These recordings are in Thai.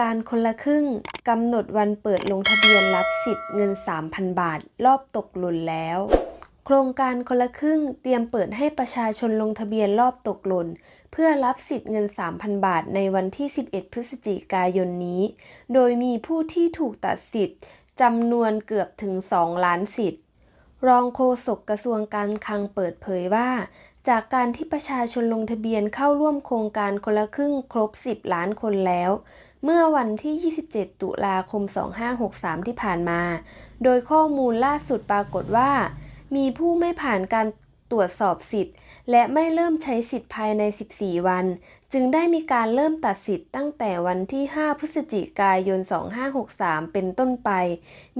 การคนละครึ่งกำหนดวันเปิดลงทะเบียนรับสิทธิ์เงิน 3,000 บาท รอบตกหล่นแล้ว โครงการคนละครึ่งเตรียมเปิดให้ประชาชนลงทะเบียนรอบตกหล่นเพื่อรับสิทธิ์เงิน 3,000 บาทในวันที่ 11 พฤศจิกายนนี้ โดยมีผู้ที่ถูกตัดสิทธิ์จำนวนเกือบถึง 2 ล้านสิทธิ์ รองโฆษกกระทรวงการคลังเปิดเผยว่าจากการที่ประชาชนลงทะเบียนเข้าร่วมโครงการคนละครึ่งครบ 10 ล้านคนแล้ว เมื่อวันที่ 27 ตุลาคม 2563 ที่ผ่านมา โดยข้อมูลล่าสุดปรากฏว่า มีผู้ไม่ผ่านการตรวจสอบสิทธิ์ และไม่เริ่มใช้สิทธิ์ภายใน 14 วัน จึงได้มีการเริ่มตัดสิทธิ์ตั้งแต่วันที่ 5 พฤศจิกายน 2563 เป็นต้นไป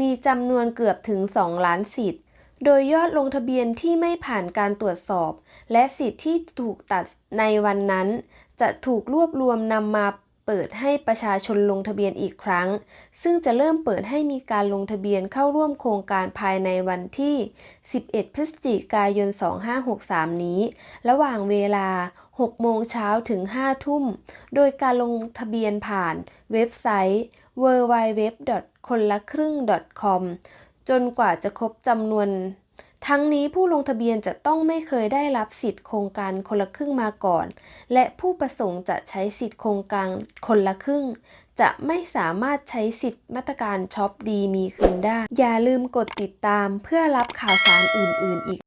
มีจำนวนเกือบถึง 2 ล้านสิทธิ์ โดยยอดลงทะเบียนที่ไม่ผ่านการตรวจสอบ และสิทธิ์ที่ถูกตัดในวันนั้น จะถูกรวบรวมนำมา เปิดให้ประชาชนลงทะเบียนอีกครั้ง ซึ่งจะเริ่มเปิดให้มีการลงทะเบียนเข้าร่วมโครงการภายในวันที่ 11 พฤศจิกายน 2563 นี้ ระหว่างเวลา 6 โมงเช้าถึง 5 ทุ่ม โดยการลงทะเบียนผ่านเว็บไซต์ www. คนละครึ่ง .com จนกว่าจะครบจำนวน ทั้งนี้ผู้ลงทะเบียนจะต้องไม่เคยได้รับสิทธิ์โครงการคนละครึ่งมาก่อน และผู้ประสงค์จะใช้สิทธิ์โครงการคนละครึ่ง จะไม่สามารถใช้สิทธิ์มาตรการช็อปดีมีคืนได้ อย่าลืมกดติดตามเพื่อรับข่าวสารอื่น ๆ อีก